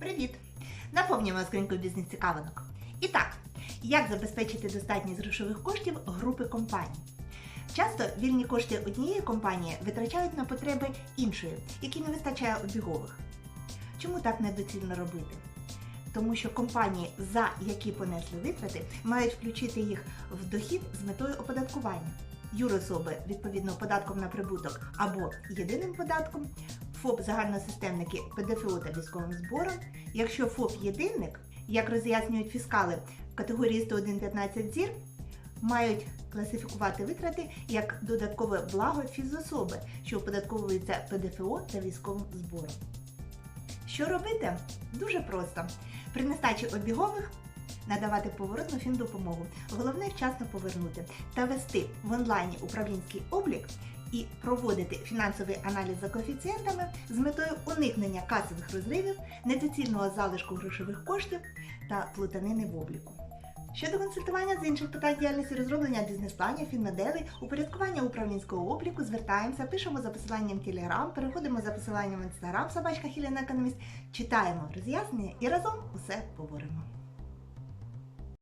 Привіт! Наповнюємо скриньку бізнес-цікавинок. І так, як забезпечити достатність грошових коштів групи компаній? Часто вільні кошти однієї компанії витрачають на потреби іншої, які не вистачає обігових. Чому так недоцільно робити? Тому що компанії, за які понесли витрати, мають включити їх в дохід з метою оподаткування. Юрособи відповідно податком на прибуток або єдиним податком, ФОП загальносистемники ПДФО та військовим збором. Якщо ФОП єдинник, як роз'яснюють фіскали категорії 101.15 зір, мають класифікувати витрати як додаткове благо фізособи, що оподатковується ПДФО та військовим збором. Що робити? Дуже просто. При нестачі обігових надавати поворотну фіндопомогу. Головне вчасно повернути та вести в онлайні управлінський облік і проводити фінансовий аналіз за коефіцієнтами з метою уникнення касових розривів, недоцільного залишку грошових коштів та плутанини в обліку. Щодо консультування з інших питань діяльності розроблення бізнес-планів, фінмоделей, упорядкування управлінського обліку, звертаємося, пишемо за посиланням Telegram, переходимо за посиланням Instagram, собачка Хіліна Економіст, читаємо роз'яснення і разом усе поборемо.